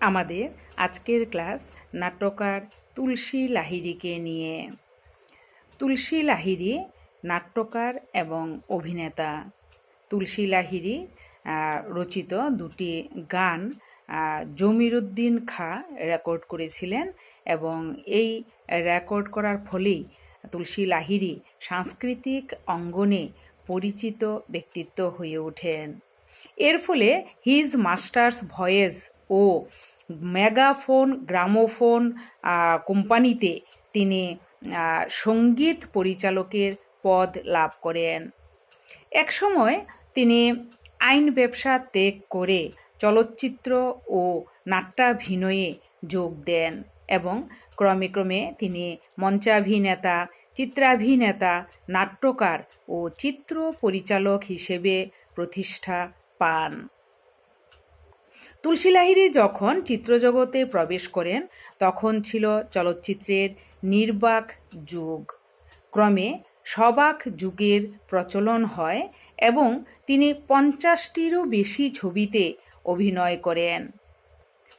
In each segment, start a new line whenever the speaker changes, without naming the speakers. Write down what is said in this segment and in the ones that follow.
আমাদের আজকের ক্লাস নাট্যকার তুলসী লাহিড়িকে নিয়ে। তুলসী লাহিড়ি নাট্যকার এবং অভিনেতা। তুলসী লাহিড়ি রচিত দুটি গান জমিরুদ্দিন খা রেকর্ড করেছিলেন এবং এই রেকর্ড করার ফলেই তুলসী লাহিড়ি সাংস্কৃতিক অঙ্গনে পরিচিত ব্যক্তিত্ব হয়ে ওঠেন। এর ফলে হিজ মাস্টার্স ভয়েস ও মেগাফোন গ্রামোফোন কোম্পানিতে তিনি সংগীত পরিচালকের পদ লাভ করেন। একসময় তিনি আইন ব্যবসা ত্যাগ করে চলচ্চিত্র ও নাট্যাভিনয়ে যোগ দেন এবং ক্রমে ক্রমে তিনি মঞ্চাভিনেতা, চিত্রাভিনেতা, নাট্যকার ও চিত্র পরিচালক হিসেবে প্রতিষ্ঠা পান। তুলসী লাহিড়ী যখন চিত্রজগতে প্রবেশ করেন, তখন ছিল চলচ্চিত্রের নির্বাক যুগ। ক্রমে সবাক যুগের প্রচলন হয় এবং তিনি পঞ্চাশটিরও বেশি ছবিতে অভিনয় করেন।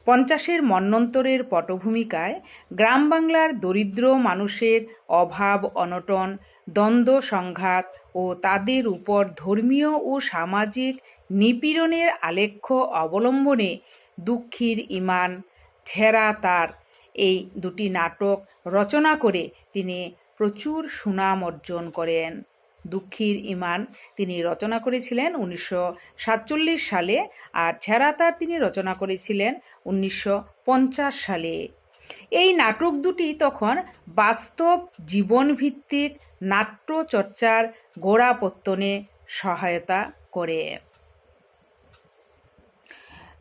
পঞ্চাশের মন্বন্তরের পটভূমিকায় গ্রাম বাংলার দরিদ্র মানুষের অভাব, অনটন, দ্বন্দ্ব, সংঘাত ও তাদের উপর ধর্মীয় ও সামাজিক নিপীড়নের আলেখ্য অবলম্বনে দুঃখীর ইমান ছেঁড়া তার। এই দুটি নাটক রচনা করে তিনি প্রচুর সুনাম অর্জন করেন। দুঃখীর ইমান তিনি রচনা করেছিলেন উনিশশো সাতচল্লিশ সালে আর ছেঁড়াতার তিনি রচনা করেছিলেন উনিশশো পঞ্চাশ সালে। এই নাটক দুটি তখন বাস্তব জীবনভিত্তিক নাট্য চর্চার গোড়াপত্তনে সহায়তা করে।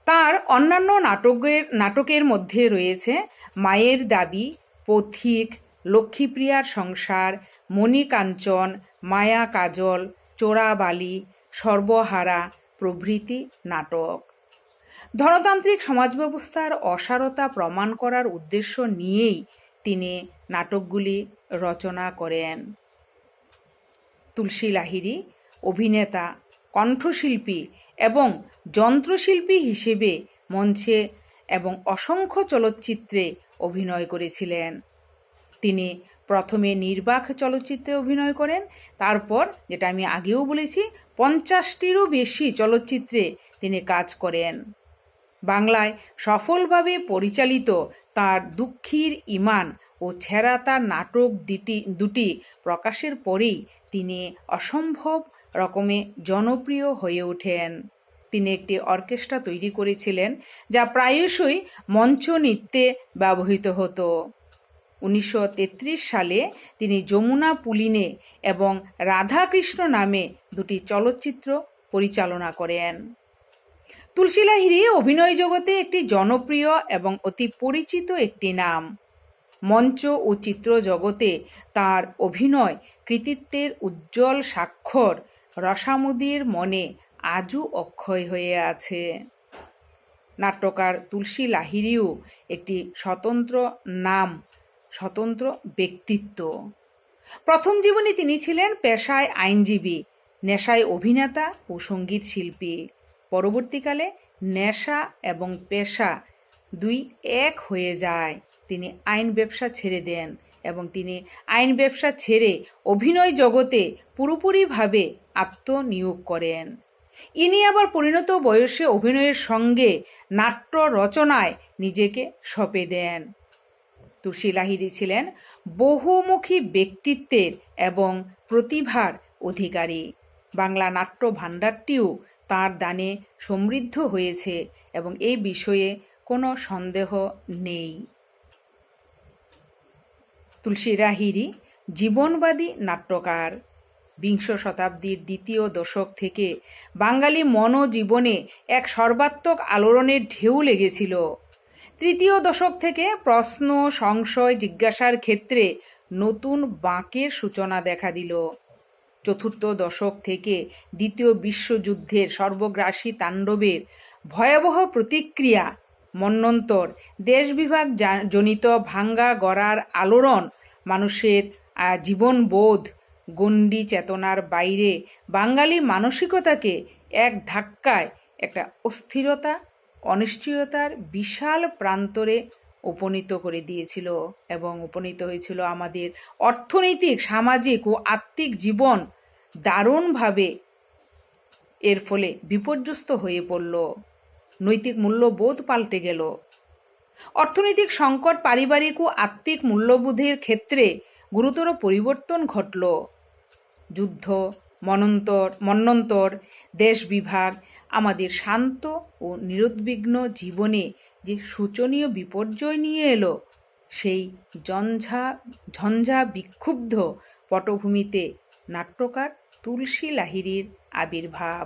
তার অন্যান্য নাটকের নাটকের মধ্যে রয়েছে মায়ের দাবি, পথিক, লক্ষ্মীপ্রিয়ার সংসার, মণিকাঞ্চন, মায়া কাজল, চোরাবালি, সর্বহারা প্রভৃতি নাটক। ধনতান্ত্রিক সমাজ ব্যবস্থার অসারতা প্রমাণ করার উদ্দেশ্য নিয়েই তিনি নাটকগুলি রচনা করেন। তুলসী লাহিড়ী, অভিনেতা, কণ্ঠশিল্পী এবং যন্ত্রশিল্পী হিসেবে মঞ্চে এবং অসংখ্য চলচ্চিত্রে অভিনয় করেছিলেন। তিনি প্রথমে নির্বাক চলচ্চিত্রে অভিনয় করেন, তারপর, যেটা আমি আগেও বলেছি, পঞ্চাশটিরও বেশি চলচ্চিত্রে তিনি কাজ করেন। বাংলায় সফলভাবে পরিচালিত তার দুঃখীর ইমান ও ছেঁড়া তার নাটক দুটি দুটি প্রকাশের পরেই তিনি অসম্ভব রকমে জনপ্রিয় হয়ে ওঠেন। তিনি একটি অর্কেস্ট্রা তৈরি করেছিলেন, যা প্রায়শই মঞ্চ নৃত্যে ব্যবহৃত হতো। উনিশশো তেত্রিশ সালে তিনি যমুনা পুলিনে এবং রাধাকৃষ্ণ নামে দুটি চলচ্চিত্র পরিচালনা করেন। তুলসী লাহিড়ী অভিনয় জগতে একটি জনপ্রিয় এবং অতি পরিচিত একটি নাম। মঞ্চ ও চিত্র জগতে তার অভিনয় কৃতিত্বের উজ্জ্বল স্বাক্ষর রসামুদির মনে আজও অক্ষয় হয়ে আছে। নাট্যকার তুলসী লাহিড়িও একটি স্বতন্ত্র নাম, স্বতন্ত্র ব্যক্তিত্ব। প্রথম জীবনে তিনি ছিলেন পেশায় আইনজীবী, নেশায় অভিনেতা ও সংগীত শিল্পী। পরবর্তীকালে নেশা এবং পেশা দুই এক হয়ে যায়। তিনি আইন ব্যবসা ছেড়ে দেন। এবং তিনি আইন ব্যবসা ছেড়ে অভিনয় জগতে পুরোপুরিভাবে আত্মনিয়োগ করেন। ইনি আবার পরিণত বয়সে অভিনয়ের সঙ্গে নাট্য রচনায় নিজেকে সঁপে দেন। তুলসী লাহিড়ী ছিলেন বহুমুখী ব্যক্তিত্বের এবং প্রতিভার অধিকারী। বাংলা নাট্য ভাণ্ডারটিও তার দানে সমৃদ্ধ হয়েছে এবং এই বিষয়ে কোনো সন্দেহ নেই। তুলসী রাহিরি, জীবনবাদী নাট্যকার। বিংশ শতাব্দীর দ্বিতীয় দশক থেকে বাঙালি মনোজীবনে এক সর্বাত্মক আলোড়নের ঢেউ লেগেছিল। তৃতীয় দশক থেকে প্রশ্ন, সংশয়, জিজ্ঞাসার ক্ষেত্রে নতুন বাঁকের সূচনা দেখা দিল। চতুর্থ দশক থেকে দ্বিতীয় বিশ্বযুদ্ধের সর্বগ্রাসী তাণ্ডবের ভয়াবহ প্রতিক্রিয়া মন্বন্তর দেশ বিভাগ জনিত ভাঙ্গা গড়ার আলোড়ন মানুষের জীবনবোধ, গণ্ডি চেতনার বাইরে। বাঙালি মানসিকতাকে এক ধাক্কায় একটা অস্থিরতা, অনিশ্চয়তার বিশাল প্রান্তরে উপনীত করে দিয়েছিল এবং উপনীত হয়েছিল আমাদের অর্থনৈতিক, সামাজিক ও আত্মিক জীবন দারুণভাবে এর ফলে বিপর্যস্ত হয়ে পড়ল। নৈতিক মূল্যবোধ পাল্টে গেল। অর্থনৈতিক সংকট পারিবারিক ও আত্মিক মূল্যবোধের ক্ষেত্রে গুরুতর পরিবর্তন ঘটল। যুদ্ধ, মনন্তর মন্বন্তর দেশ বিভাগ, আমাদের শান্ত ও নিরুদ্বিগ্ন জীবনে যে শোচনীয় বিপর্যয় নিয়ে এলো, সেই ঝঞ্ঝা ঝঞ্ঝা বিক্ষুব্ধ পটভূমিতে নাট্যকার তুলসী লাহিড়ির আবির্ভাব।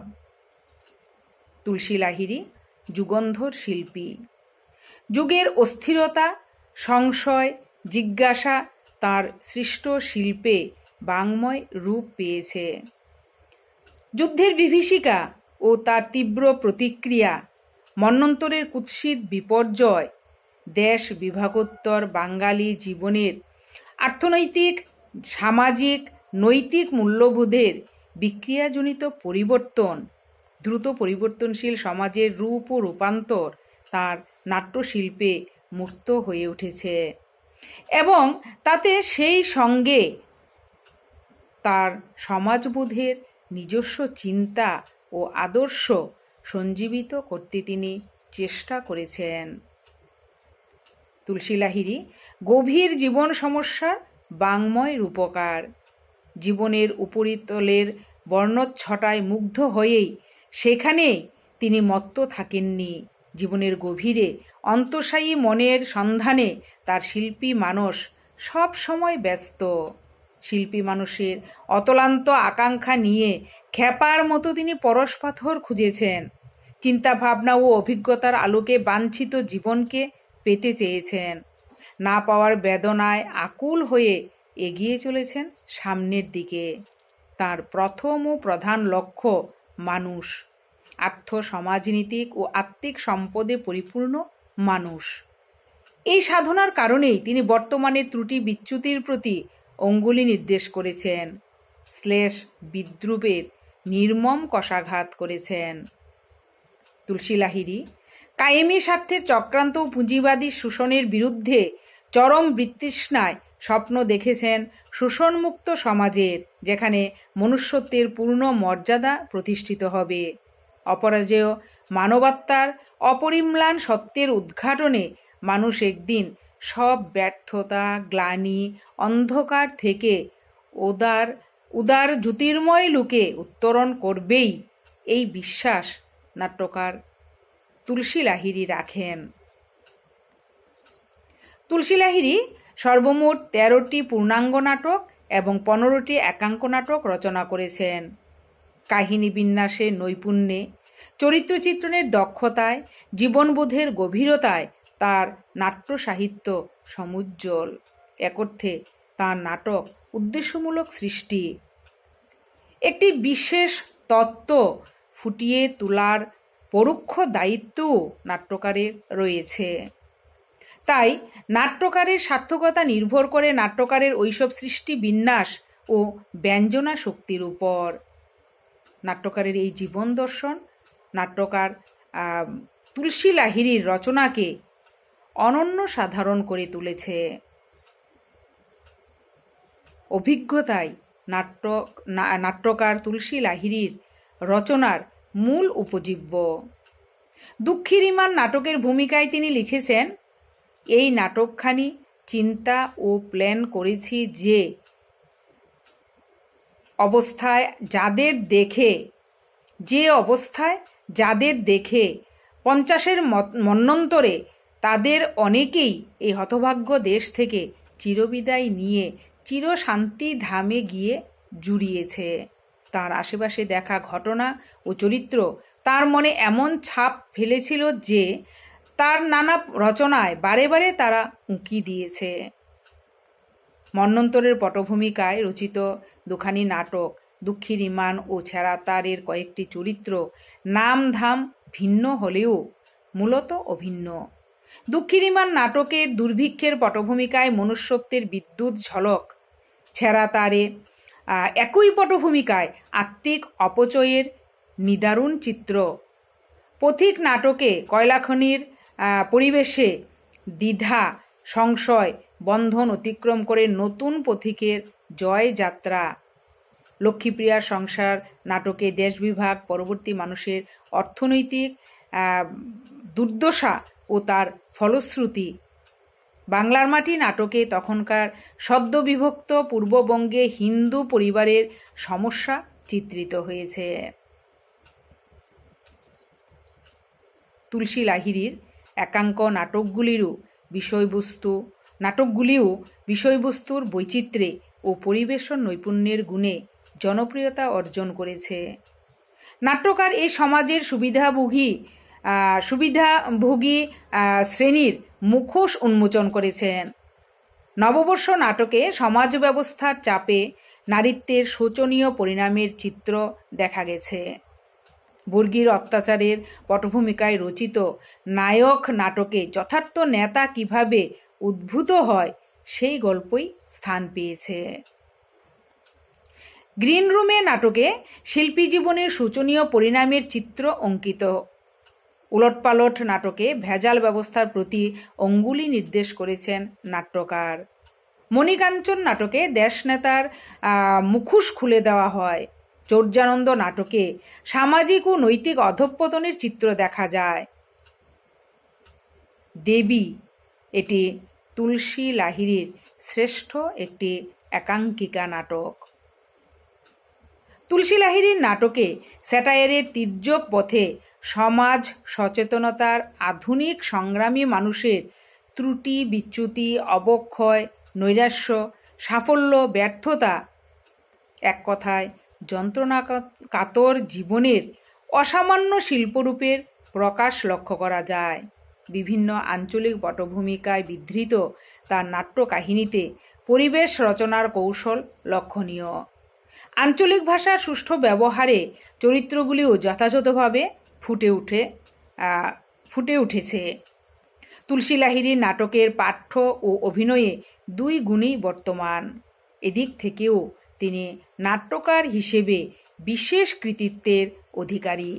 তুলসী লাহিড়ি যুগন্ধর শিল্পী। যুগের অস্থিরতা, সংশয়, জিজ্ঞাসা তার সৃষ্ট শিল্পে বাংময় রূপ পেয়েছে। যুদ্ধের বিভীষিকা ও তার তীব্র প্রতিক্রিয়া মন্বন্তরের কুৎসিত বিপর্যয়, দেশ বিভাগোত্তর বাঙালি জীবনের অর্থনৈতিক সামাজিক, নৈতিক মূল্যবোধের বিক্রিয়াজনিত পরিবর্তন দ্রুত পরিবর্তনশীল সমাজের রূপ ও রূপান্তর তার নাট্যশিল্পে মূর্ত হয়ে উঠেছে। এবং তাতে সেই সঙ্গে তার সমাজবোধের নিজস্ব চিন্তা ও আদর্শ সঞ্জীবিত করতে তিনি চেষ্টা করেছেন। তুলসী লাহিড়ী, গভীর জীবন সমস্যার বাংময় রূপকার। জীবনের উপরিতলের বর্ণচ্ছটায় মুগ্ধ হয়েই সেখানেই তিনি মত্ত থাকেননি। জীবনের গভীরে অন্তঃসায়ী মনের সন্ধানে তার শিল্পী মানস সব সময় ব্যস্ত। শিল্পী মানুষের অতলান্ত আকাঙ্ক্ষা নিয়ে খ্যাপার মতো তিনি পরশপাথর খুঁজেছেন। চিন্তা ভাবনা ও অভিজ্ঞতার আলোকে বাঞ্ছিত জীবনকে পেতে চেয়েছেন। না পাওয়ার বেদনায় আকুল হয়ে এগিয়ে চলেছেন সামনের দিকে। তার প্রথম ও প্রধান লক্ষ্য মানুষ। আর্থ সমাজনীতিক ও আত্মিক সম্পদে পরিপূর্ণ মানুষ। এই সাধনার কারণেই তিনি বর্তমানের ত্রুটি বিচ্যুতির প্রতি অঙ্গুলি নির্দেশ করেছেন শ্লেষ বিদ্রুপের নির্মম কষাঘাত করেছেন। তুলসী লাহিড়ী কায়েমি স্বার্থের চক্রান্ত পুঁজিবাদী শোষণের বিরুদ্ধে চরম বৃত্তৃষ্ণায় স্বপ্ন দেখেছেন শোষণমুক্ত সমাজের, যেখানে মনুষ্যত্বের পূর্ণ মর্যাদা প্রতিষ্ঠিত হবে। অপরাজেয় মানবাত্মার অপরিম্লান সত্যের উদ্ঘাটনে মানুষ একদিন সব ব্যর্থতা, গ্লানি, অন্ধকার থেকে উদার উদার জ্যোতির্ময় লোকে উত্তরণ করবেই এই বিশ্বাস নাট্যকার তুলসী লাহিড়ি রাখেন। তুলসী লাহিড়ি সর্বমোট তেরোটি পূর্ণাঙ্গ নাটক এবং পনেরোটি একাঙ্ক নাটক রচনা করেছেন। কাহিনী বিন্যাসের নৈপুণ্যে চরিত্র চিত্রণের দক্ষতায়, জীবনবোধের গভীরতায় তার নাট্য সাহিত্য সমুজ্জ্বল। একর্থে তার নাটক উদ্দেশ্যমূলক সৃষ্টি। একটি বিশেষ তত্ত্ব ফুটিয়ে তোলার পরোক্ষ দায়িত্বও নাট্যকারের রয়েছে। তাই নাট্যকারের সার্থকতা নির্ভর করে নাট্যকারের ওইসব সৃষ্টি বিন্যাস ও ব্যঞ্জনা শক্তির উপর। নাট্যকারের এই জীবন দর্শন, নাট্যকার তুলসী লাহিড়ির রচনাকে অনন্য সাধারণ করে তুলেছে। অভিজ্ঞতায় নাট্য নাট্যকার তুলসী লাহিড়ির রচনার মূল উপজীব্য। দুঃখীর ইমান নাটকের ভূমিকায় তিনি লিখেছেন এই নাটকখানি চিন্তা ও প্ল্যান করেছি যে অবস্থায় যাদের দেখে, যে অবস্থায় যাদের দেখে পঞ্চাশের মন্নন্তরে তাদের অনেকেই এই হতভাগ্য দেশ থেকে চিরবিদায় নিয়ে চিরশান্তি ধামে গিয়ে জুড়িয়েছে। তার আশেপাশে দেখা ঘটনা ও চরিত্র তার মনে এমন ছাপ ফেলেছিল যে তার নানা রচনায় বারে বারে তারা উঁকি দিয়েছে। মন্নন্তরের পটভূমিকায় রচিত দুখানি নাটক, দুঃখী রিমান ও ছেড়াতারের কয়েকটি চরিত্র নাম ধাম ভিন্ন হলেও মূলত অভিন্ন। দুঃখিরিমান নাটকের দুর্ভিক্ষের পটভূমিকায় মনুষ্যত্বের বিদ্যুৎ ঝলক, ছেঁড়া তারে একই পটভূমিকায় আত্মিক অপচয়ের নিদারুণ চিত্র। পথিক নাটকে কয়লাখনির পরিবেশে দ্বিধা, সংশয়, বন্ধন অতিক্রম করে নতুন পথিকের জয় যাত্রা। লক্ষ্মীপ্রিয়ার সংসার, নাটকে দেশ বিভাগ, পরবর্তী মানুষের অর্থনৈতিক দুর্দশা ও তার ফলশ্রুতি। বাংলার মাটি নাটকে তখনকার সদ্য বিভক্ত পূর্ববঙ্গে হিন্দু পরিবারের সমস্যা চিত্রিত হয়েছে। তুলসী লাহিড়ির একাঙ্ক নাটকগুলিরও বিষয়বস্তু, নাটকগুলিও বিষয়বস্তুর বৈচিত্র্যে ও পরিবেশন নৈপুণ্যের গুণে জনপ্রিয়তা অর্জন করেছে। নাট্যকার এই সমাজের সুবিধাভোগী সুবিধাভোগী শ্রেণির মুখোশ উন্মোচন করেছেন। নববর্ষ নাটকে সমাজ ব্যবস্থার চাপে নারীত্বের শোচনীয় পরিণামের চিত্র দেখা গেছে। বর্গীর অত্যাচারের পটভূমিকায় রচিত নায়ক নাটকে যথার্থ নেতা কীভাবে উদ্ভূত হয়, সেই গল্পই স্থান পেয়েছে। গ্রিন রুমে নাটকে শিল্পী জীবনের শোচনীয় পরিণামের চিত্র অঙ্কিত। উলটপালট নাটকে ভেজাল ব্যবস্থার প্রতি অঙ্গুলি নির্দেশ করেছেন নাট্যকার। মণিকাঞ্চন নাটকে দেশনেতার মুখোশ খুলে দেওয়া হয়। চর্যানন্দ নাটকে সামাজিক ও নৈতিক অধঃপতনের চিত্র দেখা যায়। দেবী, এটি তুলসী লাহিড়ির শ্রেষ্ঠ একটি একাঙ্কিকা নাটক। তুলসী লাহিড়ির নাটকে স্যাটায়ারের তির্যক পথে সমাজ সচেতনতার আধুনিক সংগ্রামী মানুষের ত্রুটি, বিচ্যুতি, অবক্ষয়, নৈরাশ্য, সাফল্য, ব্যর্থতা এক কথায় যন্ত্রণা কাতর জীবনের অসামান্য শিল্পরূপের প্রকাশ লক্ষ্য করা যায়। বিভিন্ন আঞ্চলিক পটভূমিকায় বিধৃত তার নাট্য কাহিনীতে পরিবেশ রচনার কৌশল লক্ষণীয়। আঞ্চলিক ভাষার সুষ্ঠু ব্যবহারে চরিত্রগুলিও যথাযথভাবে ফুটে উঠে ফুটে উঠেছে। তুলসী লাহিড়ির নাটকের পাঠ্য ও অভিনয়ে দুই গুণই বর্তমান। এদিক থেকেও তিনি নাট্যকার হিসেবে বিশেষ কৃতিত্বের অধিকারী।